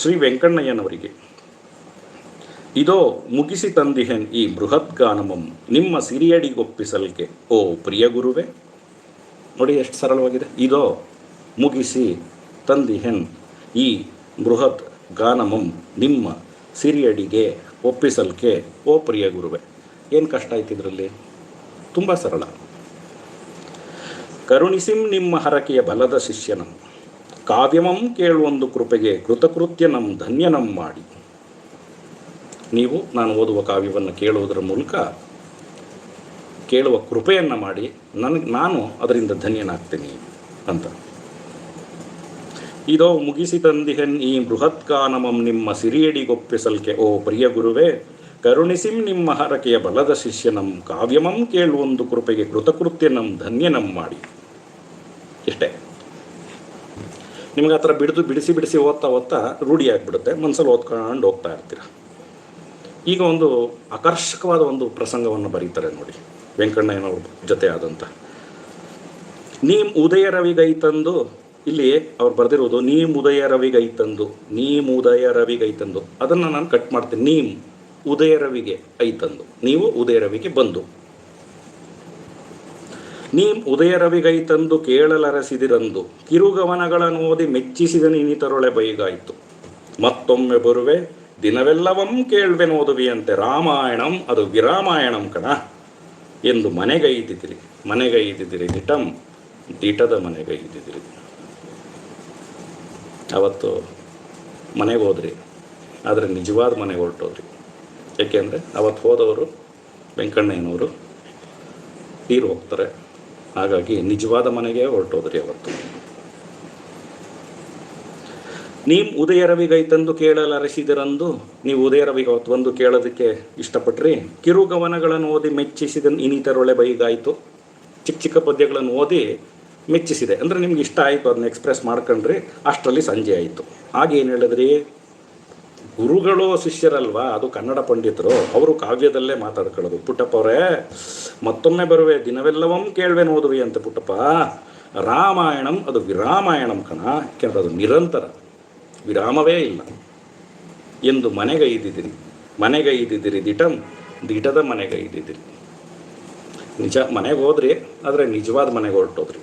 ಶ್ರೀ ವೆಂಕಣ್ಣಯ್ಯನವರಿಗೆ. ಇದೋ ಮುಗಿಸಿ ತಂದಿಹೆನ್ ಈ ಬೃಹತ್ ಗಾನಮಂ ನಿಮ್ಮ ಸಿರಿಯಡಿಗೊಪ್ಪಿಸಲ್ಕೆ. ಓ ಪ್ರಿಯ ಗುರುವೆ. ನೋಡಿ ಎಷ್ಟು ಸರಳವಾಗಿದೆ. ಇದೋ ಮುಗಿಸಿ ತಂದಿಹೆನ್ ಈ ಬೃಹತ್ ಗಾನಮಂ ನಿಮ್ಮ ಸಿರಿಯಡಿಗೆ ಒಪ್ಪಿಸಲ್ಕೆ. ಓ ಪ್ರಿಯ ಗುರುವೆ. ಏನು ಕಷ್ಟ ಆಯ್ತು ಇದರಲ್ಲಿ? ತುಂಬ ಸರಳ. ಕರುಣಿಸಿಂ ನಿಮ್ಮ ಹರಕೆಯ ಬಲದ ಶಿಷ್ಯನಂ. ಕಾವ್ಯಮಂ ಕೇಳುವೊಂದು ಕೃಪೆಗೆ ಕೃತಕೃತ್ಯನಂ ಧನ್ಯನಂ ಮಾಡಿ. ನೀವು, ನಾನು ಓದುವ ಕಾವ್ಯವನ್ನು ಕೇಳುವುದರ ಮೂಲಕ ಕೇಳುವ ಕೃಪೆಯನ್ನು ಮಾಡಿ, ನನಗೆ, ನಾನು ಅದರಿಂದ ಧನ್ಯನಾಗ್ತೀನಿ ಅಂತ. ಇದೋ ಮುಗಿಸಿ ತಂದಿಹೆನ್ ಈ ಬೃಹತ್ ಕಾನಮಂ ನಿಮ್ಮ ಸಿರಿಯಡಿಗೊಪ್ಪಿಸಲ್ಕೆ ಓ ಪ್ರಿಯ ಗುರುವೇ, ಕರುಣಿಸಿಂ ನಿಮ್ಮ ಹರಕೆಯ ಬಲದ ಶಿಷ್ಯನಂ, ಕಾವ್ಯಮಂ ಕೇಳುವೊಂದು ಕೃಪೆಗೆ ಕೃತಕೃತ್ಯನಂ ಧನ್ಯನಂ ಮಾಡಿ. ಇಷ್ಟೇ ನಿಮ್ಗೆ ಆ ಥರ ಬಿಡಿದು ಬಿಡಿಸಿ ಬಿಡಿಸಿ ಓದ್ತಾ ಓದ್ತಾ ರೂಢಿ ಆಗಿಬಿಡುತ್ತೆ ಮನಸ್ಸಲ್ಲಿ ಓದ್ಕೊಂಡು ಹೋಗ್ತಾ ಇರ್ತೀರ. ಈಗ ಒಂದು ಆಕರ್ಷಕವಾದ ಒಂದು ಪ್ರಸಂಗವನ್ನು ಬರೀತಾರೆ ನೋಡಿ, ವೆಂಕಣ್ಣಯ್ಯನವ್ರ ಜೊತೆ ಆದಂಥ ನೀಮ್ ಉದಯ ರವಿಗೈ ತಂದು, ಇಲ್ಲಿ ಅವ್ರು ಬರೆದಿರೋದು, ನೀಮ್ ಉದಯ ರವಿಗೈ ತಂದು, ನೀಮ್ ಉದಯ ರವಿಗೈ ತಂದು, ಅದನ್ನು ನಾನು ಕಟ್ ಮಾಡ್ತೀನಿ, ನೀಮ್ ಉದಯ ರವಿಗೆ ಐತಂದು ನೀವು ಉದಯ ರವಿಗೆ ಬಂದು. ನೀಂ ಉದಯ ರವಿಗೈ ತಂದು ಕೇಳಲರಸಿದಿರಂದು ಕಿರುಗವನಗಳನ್ನು ಓದಿ ಮೆಚ್ಚಿಸಿದ ನೀನಿತರೊಳೆ ಬೈಗಾಯಿತು. ಮತ್ತೊಮ್ಮೆ ಬರುವೆ, ದಿನವೆಲ್ಲವಂ ಕೇಳ್ವೆನೋದುವಿಯಂತೆ ರಾಮಾಯಣಂ ಅದು ವಿರಾಮಾಯಣಂ ಕಣ. ಎಂದು ಮನೆಗೈದಿದಿರಿ ಮನೆಗೈದಿದಿರಿ ದಿಟಂ, ದಿಟದ ಮನೆಗೈದಿದಿರಿ ಅವತ್ತು ಮನೆಗೆ ಹೋದ್ರಿ, ಆದರೆ ನಿಜವಾದ ಮನೆಗೆ ಹೊರಟೋದ್ರಿ. ಯಾಕೆಂದರೆ ಅವತ್ತು ಹೋದವರು ವೆಂಕಣ್ಣಯ್ಯನವರು ತೀರು ಹೋಗ್ತಾರೆ. ಹಾಗಾಗಿ ನಿಜವಾದ ಮನೆಗೆ ಹೊರಟೋದ್ರಿ ಅವತ್ತು. ನೀಮ್ ಉದಯ ರವಿಗೈತಂದು ಕೇಳಲರಸಿದರಂದು, ನೀವು ಉದಯ ರವಿಗೆ ಅವತ್ತು ಬಂದು ಕೇಳೋದಕ್ಕೆ ಇಷ್ಟಪಟ್ರಿ? ಕಿರುಗವನಗಳನ್ನು ಓದಿ ಮೆಚ್ಚಿಸಿದ ಇನಿತರೊಳೆ ಬೈಗಾಯಿತು. ಚಿಕ್ಕ ಚಿಕ್ಕ ಪದ್ಯಗಳನ್ನು ಓದಿ ಮೆಚ್ಚಿಸಿದೆ. ಅಂದರೆ ನಿಮ್ಗೆ ಇಷ್ಟ ಆಯಿತು, ಅದನ್ನ ಎಕ್ಸ್ಪ್ರೆಸ್ ಮಾಡ್ಕೊಂಡ್ರಿ. ಅಷ್ಟರಲ್ಲಿ ಸಂಜೆ ಆಯಿತು. ಆಗೇನು ಹೇಳಿದ್ರಿ? ಗುರುಗಳು ಶಿಷ್ಯರಲ್ವಾ? ಅದು ಕನ್ನಡ ಪಂಡಿತರು. ಅವರು ಕಾವ್ಯದಲ್ಲೇ ಮಾತಾಡ್ಕೊಳ್ಳೋದು. ಪುಟ್ಟಪ್ಪ ಅವರೇ, ಮತ್ತೊಮ್ಮೆ ಬರುವೆ, ದಿನವೆಲ್ಲವಂ ಕೇಳ್ವೇನು ಓದುವಿ ಅಂತ ಪುಟ್ಟಪ್ಪ. ರಾಮಾಯಣಂ, ಅದು ವಿರಾಮಾಯಣಂ ಕಣ. ಯಾಕೆಂದ್ರೆ ಅದು ನಿರಂತರ. ವಿರಾಮವೇ ಇಲ್ಲ. ಎಂದು ಮನೆಗೈದಿದಿರಿ ಮನೆಗೈದಿದಿರಿ ದಿಟಂ, ದಿಟದ ಮನೆಗೈದಿದಿರಿ ನಿಜ, ಮನೆಗೆ ಹೋದ್ರಿ, ಆದರೆ ನಿಜವಾದ ಮನೆಗೆ ಹೊರಟೋದ್ರಿ.